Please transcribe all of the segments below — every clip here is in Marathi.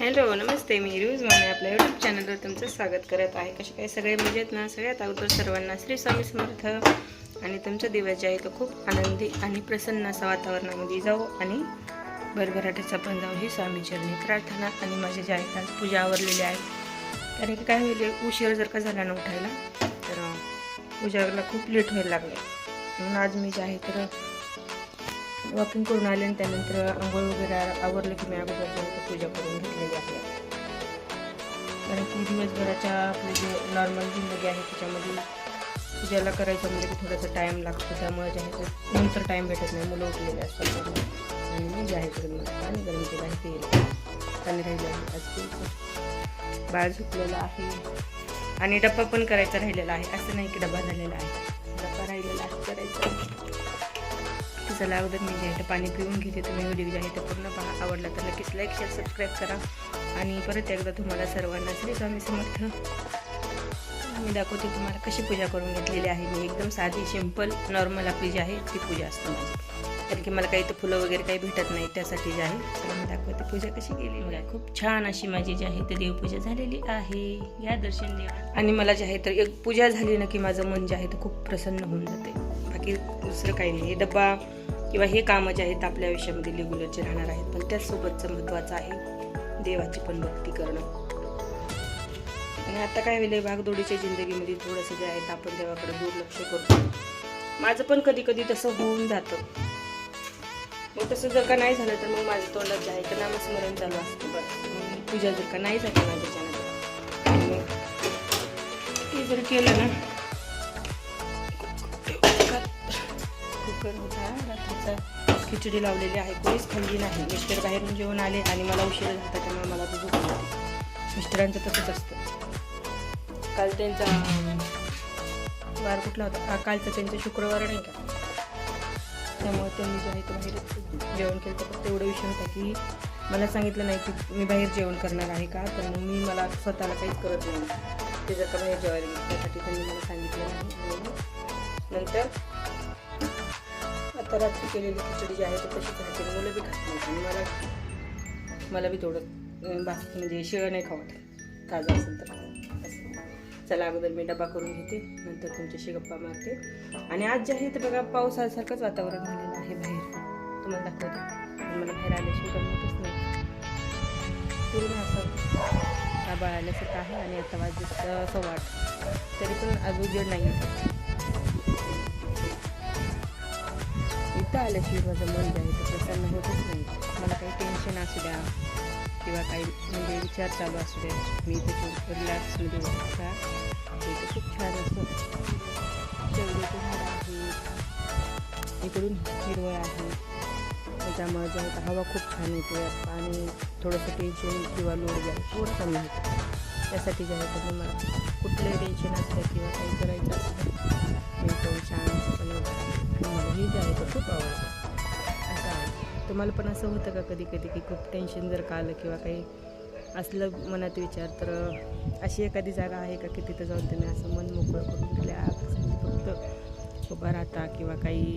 हॅलो नमस्ते मी रिव्ज माने आपल्या यूट्यूब चॅनलवर तुमचं स्वागत करत आहे. कसे काय सगळे मजेत ना? सगळ्यात अगोदर सर्वांना श्री स्वामी समर्थ. आणि तुमचा दिवस जे आहे तो खूप आनंदी आणि प्रसन्न असा वातावरणामध्ये जाऊ आणि भरभराट्याचा पण जाऊ ही स्वामी चरणी प्रार्थना आणि माझे जे आहेत आज पूजा आवरलेली आहे. कारण की काय होईल उशीर जर का झाला ना उठायला तर पूजाला खूप लेट व्हायला लागले. म्हणून आज मी जे आहे तर वॉकिंग करून आले आणि त्यानंतर आंघोळ वगैरे आवरलं की मी अगोदर पूजा करून घेतलेली आहे. कारण की दिवसभराच्या आपली जे नॉर्मल जिंदगी आहे त्याच्यामध्ये पूजाला करायचं म्हणजे की थोडासा टाईम लागतो. त्यामुळे जे आहे ते नंतर टाईम भेटत नाही. मुलं उठलेले असतात. आणि मी जे आहे तर पाणी गरम केलं आहे ते पाणी राहिलं आहे. आज बाळ झुकलेलं आहे. आणि डब्बा पण करायचा राहिलेला आहे. असं नाही की डबा झालेला आहे. डब्बा राहिलेला आहे. करायचा चला अगोदर मी जे आहे पाणी पिऊन घेते. तुम्ही व्हिडिओ जे आहे ते पूर्ण पहा. आवडला तर नक्कीच लाईक शेअर सबस्क्राईब करा. आणि परत एकदा तुम्हाला सर्वांना श्री स्वामी समर्थ. मी दाखवते तुम्हाला कशी पूजा करून घेतलेली आहे. मी एकदम साधी सिंपल नॉर्मल आपली जी आहे ती पूजा असते माझी. कारण की मला काही तर फुलं वगैरे काही भेटत नाही त्यासाठी जे आहे चला मी दाखवते पूजा कशी केली. मला खूप छान अशी माझी जी आहे ती देवपूजा झालेली आहे. या दर्शन देवा. आणि मला जे आहे तर एक पूजा झाली ना की माझं मन जे आहे ते खूप प्रसन्न होऊन जाते. बाकी दुसरं काही नाही. हे डब्बा किंवा हे कामं जे आहेत आपल्या आयुष्यामध्ये रेग्युलरचे राहणार आहेत. पण त्याचसोबतचं महत्त्वाचं आहे देवाची पण भक्ती करणं. आणि आता काय होईल भागदोडीच्या जिंदगीमध्ये थोडंसं जे आहे आपण देवाकडे दुर्लक्ष करतो. माझं पण कधी कधी तसं होऊन जातं. मग तसं जर का नाही झालं तर मग माझं तोंडात जे आहे तर नामस्मरण चालू असतं बस. पूजा जर का नाही झाली माझ्या मग ते जर केलं ना कुकर होता. रात्रीचा खिचडी लावलेली आहे. कोणीच खाल्ली नाही. मिस्टर बाहेरून जेवण आले आणि मला उशीर झाला त्यामुळे मला ते झोप मिस्टरांचं तसंच असतं. काल त्यांचा वार कुठला होता? कालचा त्यांचा शुक्रवार नाही का? त्यामुळे त्यांनी जे आहे ते बाहेर जेवण केलं. तर फक्त विषय होता की मला सांगितलं नाही की मी बाहेर जेवण करणार आहे का? तर मग मी मला स्वतःला काहीच करत नाही. ते जर का बाहेर जेवायला त्यासाठी त्यांनी मला सांगितलं नाही. नंतर आता रात्री केलेली खिचडी जी आहे ती तशीच राहते मुलं बी खात नाही. आणि मला मला बी थोडं बाकी म्हणजे शिळं नाही खावत. ताजं असेल तर चला अगोदर मी डबा करून घेते. नंतर तुमच्याशी गप्पा मारते. आणि आज जे आहे ते बघा पावसासारखंच वातावरण झालेलं आहे बाहेर. तुम्हाला दाखवते. मला बाहेर आल्याशिवाय गमतच नाही. पूर्ण असं आबाळ आल्यासारखं आहे आणि आता वाजत सव्वा आठ. तरी पण आज उजेड नाही आहे आलं की माझं मन जे आहे ते प्रसन्न होतच नाही. मला काही टेन्शन असू द्या किंवा काही म्हणजे विचार चालू असू द्या मी इथे रिलॅक्समध्ये बसता इथं खूप छान असतं. शेवटीचे झाडं आहेत इकडून हिरवळ आहे. त्यामुळे जे आहे हवा खूप छान येते आणि थोडंसं टेन्शन किंवा लोड जे आहे थोडं कमी होतं. त्यासाठी जे आहे तर मला कुठलंही टेन्शन असलं किंवा काही करायचं असलं तुम्हाला पण असं होतं का कधी कधी की खूप टेन्शन जर का आलं किंवा काही असलं मनात विचार तर अशी एखादी जागा आहे का की तिथं जाऊन तुम्ही असं मन मोकळं करून रिलॅक्स फक्त उभा राहता किंवा काही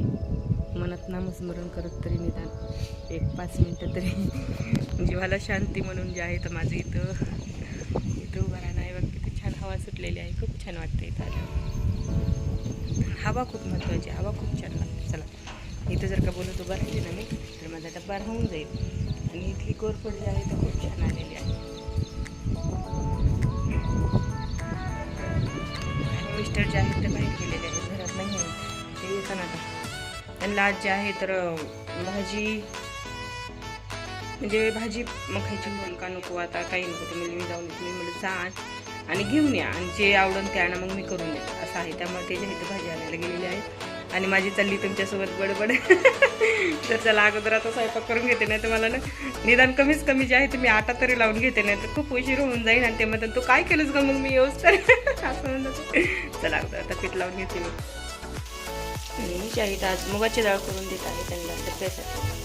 मनात नामस्मरण करत तरी निदान एक पाच मिनटं तरी जीवाला शांती म्हणून जे आहे तर माझं इथं इथं उभं राहणं आहे. बघ किती छान हवा सुटलेली आहे. खूप छान वाटतं इथं. हवा खूप महत्त्वाची हवा खूप छान लागते इथं जर का बोलत उभा राहिली ना मी तर माझा डब्बा राहून जाईल. आणि इथली कोरफड जी आहे तर खूप छान आलेली आहे. मिस्टर जे आहेत ते बाहेर गेलेले आहेत घरात नाही आहेत. ते येताना आता. त्यांना आज जे आहे तर भाजी म्हणजे भाजी मग खायची म्हणून का नको आता काही नको ते मी जाऊन येते. मी म्हणलं जा आणि घेऊन या. आणि जे आवडून ते आणा मग मी करून देते. असं आहे. त्यामुळे ते जे आहे ते भाजी आणायला गेलेली आहे आणि माझी चालली तुमच्यासोबत बडबड तर चला अगोदर आता स्वयंपाक करून घेते नाही तर मला ना निदान कमीच कमी जे आहे ते मी आटा तरी लावून घेते नाही तर खूप उशीर होऊन जाईल आणि ते म्हणतात तू काय केलंस का मग मी येऊस तर? असं म्हणतात चला अगोदर आता पीठ लावून घेते मी. मी जे आहे आज मुगाची डाळ करून देत आहे त्यांना डब्यासाठी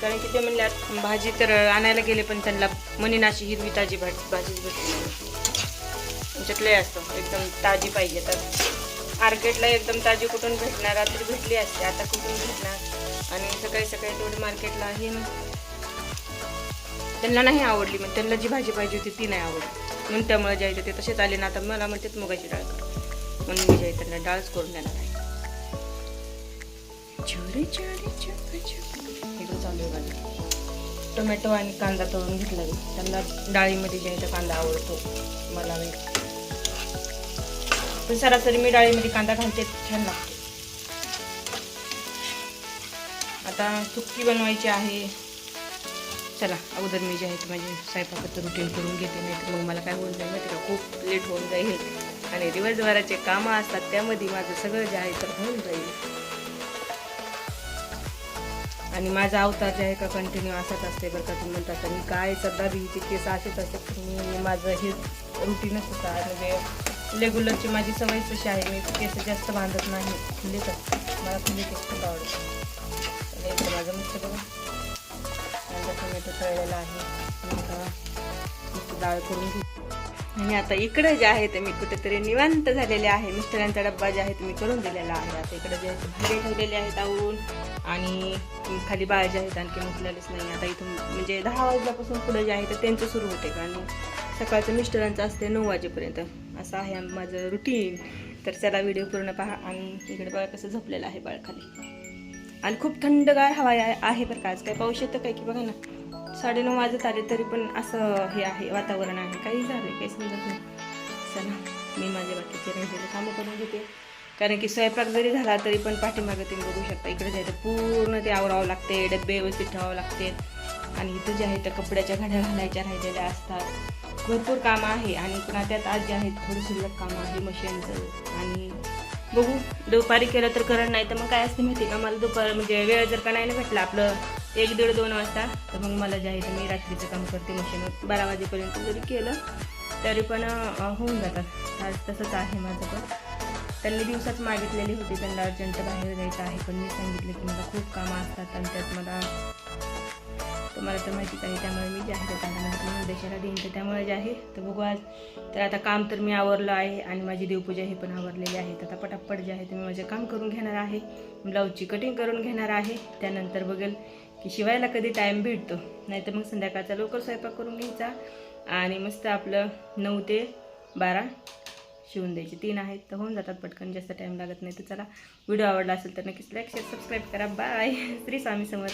कारण की ते म्हणल्यात भाजी तर आणायला गेले पण त्यांना मनीनाशी हिरवी ताजी भाजी भाजीच भेटली म्हणजे आमच्यात लय असतं. एकदम ताजी पाहिजे तर. मार्केटला एकदम ताजी कुठून भेटणार रात्री भेटली असते आता कुठून भेटणार? आणि सकाळी सकाळी तेवढी मार्केटला आहे ना. त्यांना नाही आवडली मग त्यांना जी भाजी पाहिजे होती ती नाही आवडली. म्हणून त्यामुळे जायचं ते तसेच आले ना आता मला म्हणतात मुगाची डाळ कर. म्हणून मी जायचं त्यांना डाळच करून देणार आहे. चालू आहे टोमॅटो आणि कांदा तळून घेतला मी. त्यांना डाळीमध्ये जे आहे कांदा आवडतो. मला मी पण सरासरी मी डाळीमध्ये कांदा घालते छान लागते. आता सुक्की बनवायची आहे. चला अगोदर मी जे आहे ते माझी स्वयंपाकाचं रुटीन करून घेते. नाही तर मग मला काय होऊन जाईल माहिती का? खूप लेट होऊन जाईल. आणि दिवसभराचे कामं असतात त्यामध्ये माझं सगळं जे आहे तर होऊन जाईल. आणि माझा अवतार जे आहे का कंटिन्यू असाच असते बरं का तुम्ही म्हणतात आणि काय सध्या भीती केस असेच असते मी माझं हे रुटीनच होता. म्हणजे रेग्युलरची माझी सवयच तशी आहे मी केस जास्त बांधत नाही. खुले तर. मला खुले केस खूप आवडतात. इकडे माझं मस्त बघा. कांदा टोमॅटो तळलेला आहे. डाळ करून घेऊ आणि आता इकडं जे आहे ते मी कुठेतरी निवांत झालेले आहे. मिस्टरांचा डब्बा जे आहे ते मी करून दिलेला आहे. आता इकडे जे आहे ते भांडे ठेवलेले आहेत आवरून. आणि खाली बाळ जे आहेत आणखी उठलेलेच नाही. आता इथून म्हणजे दहा वाजल्यापासून पुढे जे आहे ते त्यांचं सुरू होते. आणि सकाळचं मिस्टरांचं असते नऊ वाजेपर्यंत. असं आहे माझं रुटीन तर चला व्हिडिओ पूर्ण पहा आणि इकडे बाळ कसं झोपलेलं आहे बाळ खाली आणि खूप थंडगार हवा आहे आहे बरं का. आज काय पाऊस येतं काय की बघा ना. साडेनऊ वाजत आले तरी पण असं हे आहे वातावरण आहे. काही झालं काही समजत नाही. चला मी माझे बाकीचे राहिलेले कामं करून घेते. कारण की स्वयंपाक जरी झाला तरी पण पाठीमागं तुम्ही बघू शकता. इकडे जायचं आहे पूर्ण ते आवरावं लागते डबे व्यवस्थित ठेवावं लागते. आणि इथं जे आहे त्या कपड्याच्या घड्या घालायच्या राहिलेल्या असतात. भरपूर कामं आहे आणि पुन्हा त्यात आज जे आहेत थोडी शिल्लक कामं आहे मशीनचं. आणि बघू दुपारी केलं तर करत नाही तर मग काय असते माहिती का? मला दुपार म्हणजे वेळ जर का नाही ना भेटला आपलं एक दीड दोन वाजता तर मग मला जे आहे तर मी रात्रीचं काम करते मशीनवर. बारा वाजेपर्यंत जरी केलं तरी पण होऊन जातात आज तसंच आहे माझं पण. त्यांनी दिवसात मागितलेली होती. त्यांना अर्जंट बाहेर जायचं आहे. पण मी सांगितलं की मला खूप कामं असतात आणि त्यात मला तुम्हाला तर माहितीच आहे त्यामुळे मी जे आहे. त्यांना देईन. तर त्यामुळे जे आहे तर बघू आज तर आता काम तर मी आवरलं आहे आणि माझी देवपूजा ही पण आवरलेली आहे. तर आता पटापट जे आहे ते मी माझे काम करून घेणार आहे. ब्लाऊजची कटिंग करून घेणार आहे. त्यानंतर बघेल की शिवायला कधी टाईम भेटतो. नाहीतर मग संध्याकाळचा लवकर स्वयंपाक करून घ्यायचा. आणि मस्त आपलं नऊ ते बारा शिवून द्यायचे. तीन आहेत तर होऊन जातात पटकन जास्त टाईम लागत नाही. तर चला व्हिडिओ आवडला असेल तर नक्कीच लाईक शेअर सबस्क्राईब करा. बाय श्री स्वामी समर्थ.